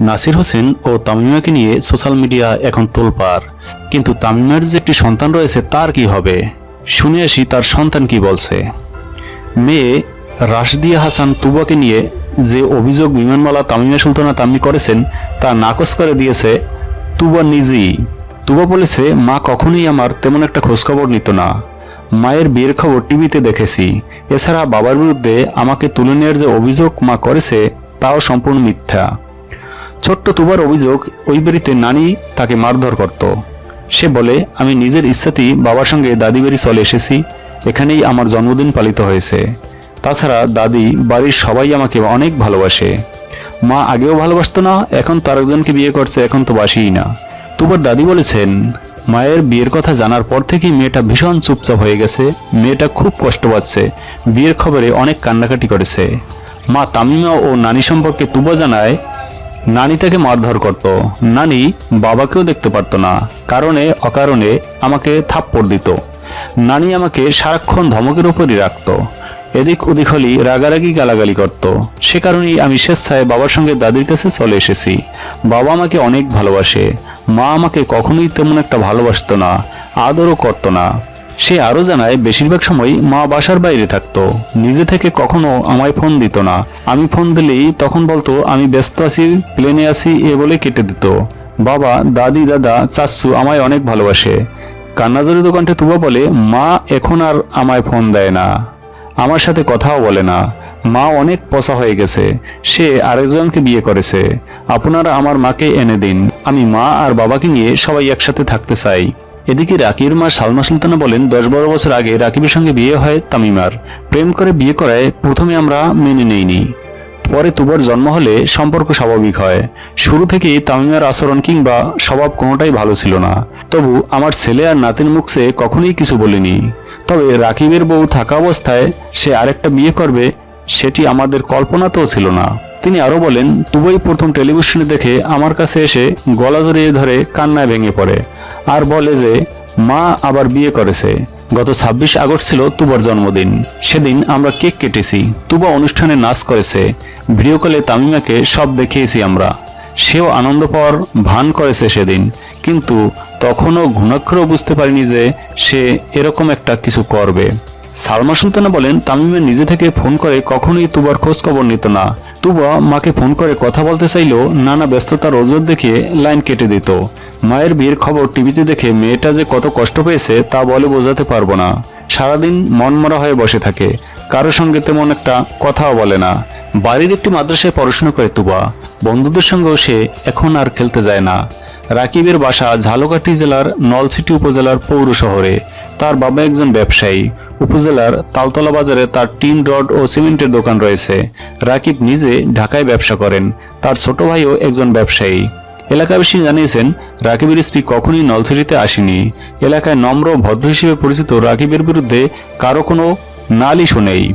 নাসির হোসেন ও তামিমাকে নিয়ে social media এখন তোলপাড়। কিন্তু তামিমার যে একটি সন্তান রয়েছে, তার কি হবে? শুনে আসি তার সন্তান কি বলছে। মেয়ে রাশদিয়া হাসান তুবাকে নিয়ে যে অভিযোগ বিমানমালা তামিমা সুলতানা তাম্মি করেছেন, তা নাকচ করে দিয়েছে তুবা নিজেই। তুবা বলেছে, মা কখনোই আমার তেমন একটা খোঁজখবর নিত না। মায়ের বিয়ের খবর টিভিতে দেখেছি। এছাড়া বাবার বিরুদ্ধে আমাকে তুলে নেওয়ার যে অভিযোগ মা করেছে, তাও সম্পূর্ণ মিথ্যা। ছোট্ট তুবার অভিযোগ, ওই বাড়িতে নানি তাকে মারধর করত। সে বলে, আমি নিজের ইচ্ছাতেই বাবার সঙ্গে দাদি বাড়ি চলে এসেছি, এখানেই আমার জন্মদিন পালিত হয়েছে। তাছাড়া দাদি বাড়ির সবাই আমাকে অনেক ভালোবাসে। মা আগেও ভালোবাসতো না, এখন তার একজনকে বিয়ে করছে, এখন তো বাসিই না। তুবার দাদি বলেছেন, মায়ের বিয়ের কথা জানার পর থেকেই মেয়েটা ভীষণ চুপচাপ হয়ে গেছে, মেয়েটা খুব কষ্ট পাচ্ছে, বিয়ের খবরে অনেক কান্নাকাটি করেছে। মা তামিমা ও নানি সম্পর্কে তুবা জানায় নানি তাকে মারধর করত। নানি বাবাকেও দেখতে পারতো না। কারণে, অকারণে আমাকে থাপ্পড় দিত। নানি আমাকে সারাক্ষণ ধমকের উপরই রাখত। এদিক ওদিক হলি রাগারাগি গালাগালি করত। সে কারণেই আমি স্বেচ্ছায় বাবার সঙ্গে দাদির কাছে চলে এসেছি। বাবা আমাকে অনেক ভালোবাসে। মা আমাকে কখনোই তেমন একটা ভালোবাসত না, আদরও করতো না। সে আরও জানায়, বেশিরভাগ সময় মা বাসার বাইরে থাকতো। নিজে থেকে কখনো আমায় ফোন দিত না। আমি ফোন দিলেই তখন বলতো, আমি ব্যস্ত আছি, প্লেনে আছি, এ বলে কেটে দিত। বাবা, দাদি, দাদা চাচ্ছু আমায় অনেক ভালোবাসে। কান্নাজড়িত কণ্ঠে তুবা বলে, মা এখন আর আমায় ফোন দেয় না। আমার সাথে কথাও বলে না। মা অনেক পচা হয়ে গেছে। সে আরেকজনকে বিয়ে করেছে। আপনারা আমার মাকে এনে দিন। আমি মা আর বাবাকে নিয়ে সবাই একসাথে থাকতে চাই। এদিকে রাকির মা সালমা সুলতানা বলেন, দশ বারো বছর আগে রাকিবের সঙ্গে বিয়ে হয় তামিমার। প্রেম করে বিয়ে করায় প্রথমে আমরা মেনে নেইনি। পরে তুবার জন্ম হলে সম্পর্ক স্বাভাবিক হয়। শুরু থেকেই তামিমার আচরণ কিংবা স্বভাব কোনোটাই ভালো ছিল না। তবু আমার ছেলে আর নাতির মুখে কখনোই কিছু বলিনি। তবে রাকিবের বউ থাকা অবস্থায় সে আরেকটা বিয়ে করবে, সেটি আমাদের কল্পনাতেও ছিল না। তিনি আরও বলেন, তুবই প্রথম টেলিভিশনে দেখে আমার কাছে এসে গলা জড়িয়ে ধরে কান্নায় ভেঙে পড়ে। আর বলে যে, মা আবার বিয়ে করেছে। গত ছাব্বিশ আগস্ট ছিল তুবার জন্মদিন। সেদিন আমরা কেক কেটেছি, তুবা অনুষ্ঠানে নাচ করেছে ভিডিও কলে তামিমাকে সব দেখিয়েছি আমরা। সেও আনন্দ পাওয়ার ভান করেছে সেদিন। কিন্তু তখনও ঘুণাক্ষরও বুঝতে পারিনি যে সে এরকম একটা কিছু করবে। সালমা সুলতানা বলেন তামিমের নিজে থেকে ফোন করে কখনোই তুবার খোঁজ খবর নিত না। তুবা মাকে ফোন করে কথা বলতে চাইলেও নানা ব্যস্ততার ওজোর দেখে লাইন কেটে দিত। মায়ের বিয়ের খবর টিভিতে দেখে মেয়েটা যে কত কষ্ট পেয়েছে তা বলে বোঝাতে পারব না। সারাদিন মনমরা হয়ে বসে থাকে। কারও সঙ্গে তেমন একটা কথাও বলে না। বাড়ির একটি মাদ্রাসায় পড়াশোনা করে তুবা বন্ধুদের সঙ্গেও সে এখন আর খেলতে যায় না। রাকিবের বাসা ঝালকাঠি জেলার নলছিটি উপজেলার পৌর শহরে। তার বাবা একজন ব্যবসায়ী। উপজেলার তালতলা বাজারে তার টিন রড ও সিমেন্টের দোকান রয়েছে। রাকিব নিজে ঢাকায় ব্যবসা করেন। তার ছোট ভাইও একজন ব্যবসায়ী। এলাকাবাসী জানিয়েছেন, রাকিবের স্ত্রী কখনই নলছিটিতে আসেনি। এলাকায় নম্র ভদ্র হিসেবে পরিচিত রাকিবের বিরুদ্ধে কারও কোনো নালিশও নেই।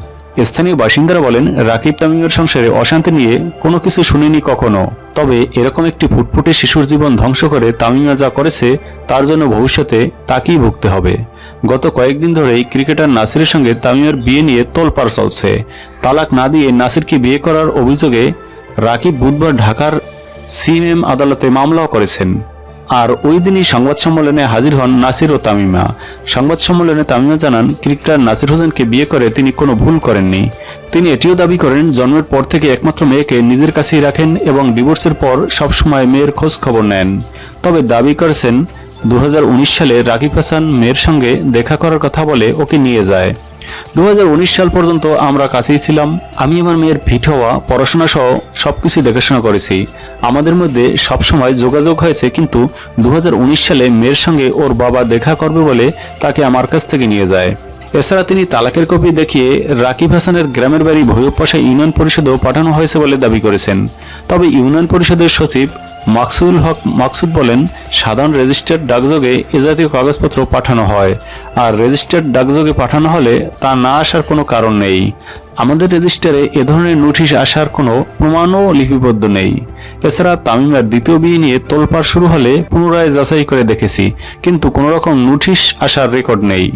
স্থানীয় বাসিন্দারা বলেন, রাকিব তামিমের সংসারে অশান্তি নিয়ে কোনো কিছু শুনিনি কখনো। তবে এরকম একটি ফুটফুটে শিশুর জীবন ধ্বংস করে তামিমা যা করেছে, তার জন্য ভবিষ্যতে তাকেই ভুগতে হবে। গত কয়েকদিন ধরেই ক্রিকেটার নাসিরের সঙ্গে তামিমের বিয়ে নিয়ে তোলপাড় চলছে। তালাক না দিয়ে নাসিরকে বিয়ে করার অভিযোগে রাকিব বুধবার ঢাকার সিএমএম আদালতে মামলাও করেছেন। আর ওই দিনই সংবাদ সম্মেলনে হাজির হন নাসির ও তামিমা। সংবাদ সম্মেলনে তামিমা জানান, ক্রিকেটার নাসির হোসেনকে বিয়ে করে তিনি কোনো ভুল করেননি। তিনি এটিও দাবি করেন, জন্মের পর থেকে একমাত্র মেয়েকে নিজের কাছেই রাখেন এবং ডিভোর্সের পর সবসময় মেয়ের খোঁজ খবর নেন। তবে দাবি করেছেন দু হাজার উনিশ সালে রাকিব হাসান মেয়ের সঙ্গে দেখা করার কথা বলে ওকে নিয়ে যায়। দু সাল পর্যন্ত আমরা কাছেই ছিলাম। আমি আমার মেয়ের ফিট হওয়া, পড়াশোনা সহ সবকিছু দেখাশোনা করেছি। আমাদের মধ্যে সবসময় যোগাযোগ হয়েছে, কিন্তু দু হাজার উনিশ সালে মেয়ের সঙ্গে ওর বাবা দেখা করবে বলে তাকে আমার কাছ থেকে নিয়ে যায়। এছাড়া তিনি তালাকের কপি দেখিয়ে রাকিব হাসানের গ্রামের বাড়ি ভৈরবপাশা ইউনিয়ন পরিষদেও পাঠানো হয়েছে বলে দাবি করেছেন। তবে ইউনিয়ন পরিষদের সচিব মাকসুদুল হক মাকসুদ বলেন, সাধারণ রেজিস্টার্ড ডাকযোগে এ জাতীয় কাগজপত্র পাঠানো হয়, আর রেজিস্টার্ড ডাকযোগে পাঠানো হলে তা না আসার কোনো কারণ নেই। আমাদের রেজিস্টারে এ ধরনের নোটিশ আসার কোনো প্রমাণও লিপিবদ্ধ নেই। এছাড়া তামিমার দ্বিতীয় বিয়ে নিয়ে তোলপাড় শুরু হলে পুনরায় যাচাই করে দেখেছি, কিন্তু কোনো রকম নোটিশ আসার রেকর্ড নেই।